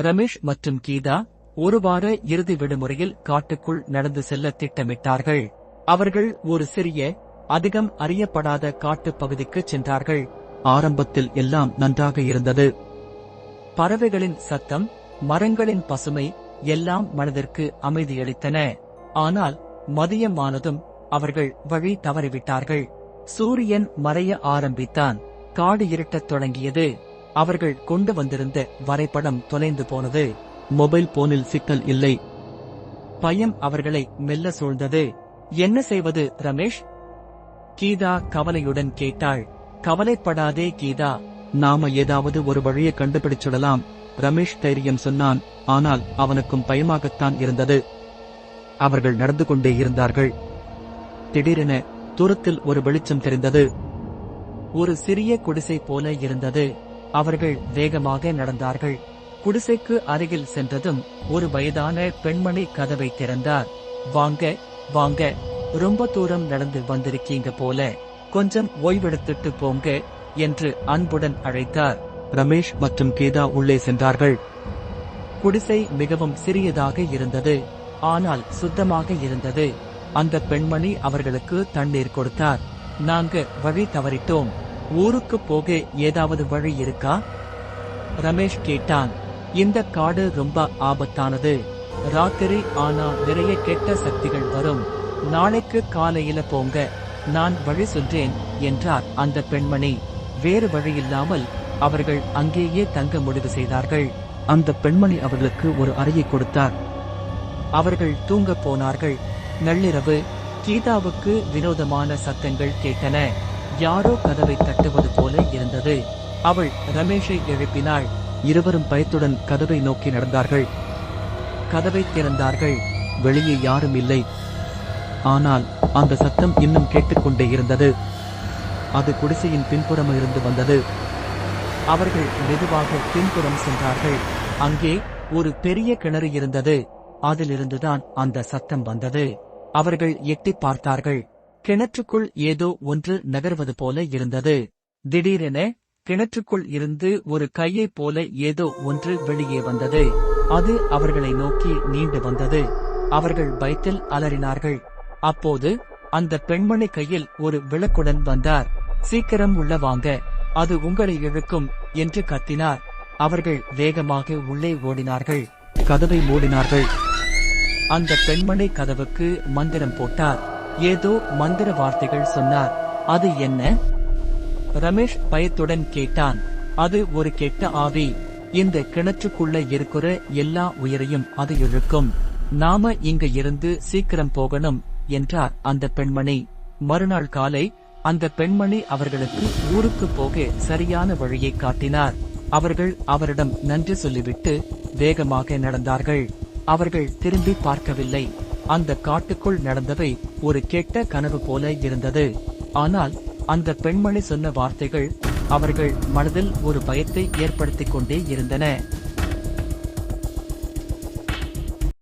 ரமேஷ் மற்றும் கீதா ஒரு வார இறுதி விடுமுறையில் காட்டுக்குள் நடந்து செல்ல திட்டமிட்டார்கள். அவர்கள் ஒரு சிறிய அதிகம் அறியப்படாத காட்டுப் பகுதிக்கு சென்றார்கள். ஆரம்பத்தில் எல்லாம் நன்றாக இருந்தது. பறவைகளின் சத்தம் மரங்களின் பசுமை எல்லாம் மனதிற்கு அமைதியளித்தன. ஆனால் மதியமானதும் அவர்கள் வழி தவறிவிட்டார்கள். சூரியன் மறைய ஆரம்பித்தான். காடு இருட்டத் தொடங்கியது. அவர்கள் கொண்டு வந்திருந்த வரைபடம் தொலைந்து போனது. மொபைல் போனில் சிக்கல் இல்லை. பயம் அவர்களை மெல்ல சூழ்ந்தது. என்ன செய்வது ரமேஷ்? கீதா கவலையுடன் கேட்டாள். கவலைப்படாதே கீதா. நாம ஏதாவது ஒரு வழியை கண்டுபிடிச்சிடலாம் ரமேஷ் தைரியம் சொன்னான். ஆனால் அவனுக்கும் பயமாகத்தான் இருந்தது. அவர்கள் நடந்து கொண்டே இருந்தார்கள். திடீரென தூரத்தில் ஒரு வெளிச்சம் தெரிந்தது. ஒரு சிறிய குடிசை போல இருந்தது. அவர்கள் வேகமாக நடந்தார்கள். குடிசைக்கு அருகில் சென்றதும் ஒரு வயதான பெண்மணி கதவை திறந்தார். வாங்க வாங்க ரொம்ப தூரம் நடந்து வந்திருக்கீங்க போல. கொஞ்சம் ஓய்வெடுத்துட்டு போங்க என்று அன்புடன் அழைத்தார். ரமேஷ் மற்றும் கேதா உள்ளே சென்றார்கள். குடிசை மிகவும் சிறியதாக இருந்தது. ஆனால் சுத்தமாக இருந்தது. அந்த பெண்மணி அவர்களுக்கு தண்ணீர் கொடுத்தார். நாங்க வழி தவறிட்டோம். ஊருக்கு போக ஏதாவது வழி இருக்கா? ரமேஷ் கேட்டான். இந்த காடு ரொம்ப ஆபத்தானது. ராத்திரி ஆனா நிறைய கெட்ட சக்திகள் வரும். நாளைக்கு காலையில போங்க. நான் வழி சொல்றேன் என்றார் அந்த பெண்மணி. வேறு வழியில்லாமல் அவர்கள் அங்கேயே தங்க முடிவு செய்தார்கள். அந்த பெண்மணி அவர்களுக்கு ஒரு அறையை கொடுத்தார். அவர்கள் தூங்கப் போனார்கள். நள்ளிரவு கீதாவுக்கு வினோதமான சத்தங்கள் கேட்டன. யாரோ கதவை தட்டுவது போல இருந்தது. அவள் ரமேஷை எழுப்பினாள். இருவரும் பயத்துடன் கதவை நோக்கி நடந்தார்கள். கதவை திறந்தார்கள். வெளியே யாரும் இல்லை. ஆனால் அந்த சத்தம் இன்னும் கேட்டுக்கொண்டே இருந்தது. அது குடிசையின் பின்புறம் இருந்து வந்தது. அவர்கள் மெதுவாக பின்புறம் சென்றார்கள். அங்கே ஒரு பெரிய கிணறு இருந்தது. அதிலிருந்துதான் அந்த சத்தம் வந்தது. அவர்கள் எட்டி பார்த்தார்கள். கிணற்றுக்குள் ஏதோ ஒன்று நகர்வது போல இருந்தது. திடீரென கிணற்றுக்குள் இருந்து ஒரு கையைப் போல ஏதோ ஒன்று வெளியே வந்தது. அது அவர்களை நோக்கி நீண்டு வந்தது. அவர்கள் பயத்தில் அலறினார்கள். அப்போது அந்த பெண்மணி கையில் ஒரு விளக்குடன் வந்தார். சீக்கிரம் உள்ள வாங்க. அது உங்களை இழுக்கும் என்று கத்தினார். அவர்கள் வேகமாக உள்ளே ஓடினார்கள். கதவை மூடினார்கள். அந்த பெண்மணி கதவுக்கு மந்திரம் போட்டார். ஏதோ மந்திர வார்த்தைகள் சொன்னார். அது என்ன? ரமேஷ் பயத்துடன் கேட்டான். அது ஒரு கெட்ட ஆவி. இந்த கிணற்றுக்குள்ள இருக்கிற எல்லா உயிரையும் அது இழுக்கும். நாம இங்க இருந்து சீக்கிரம் போகணும் என்றார் அந்த பெண்மணி. மறுநாள் காலை அந்த பெண்மணி அவர்களுக்கு ஊருக்கு போக சரியான வழியை காட்டினார். அவர்கள் அவரிடம் நன்றி சொல்லிவிட்டு வேகமாக நடந்தார்கள். அவர்கள் திரும்பி பார்க்கவில்லை. அந்த காட்டுக்குள் நடந்தவை ஒரு கெட்ட கனவு போல இருந்தது. ஆனால் அந்த பெண்மணி சொன்ன வார்த்தைகள் அவர்கள் மனதில் ஒரு பயத்தை ஏற்படுத்திக் கொண்டே இருந்தன.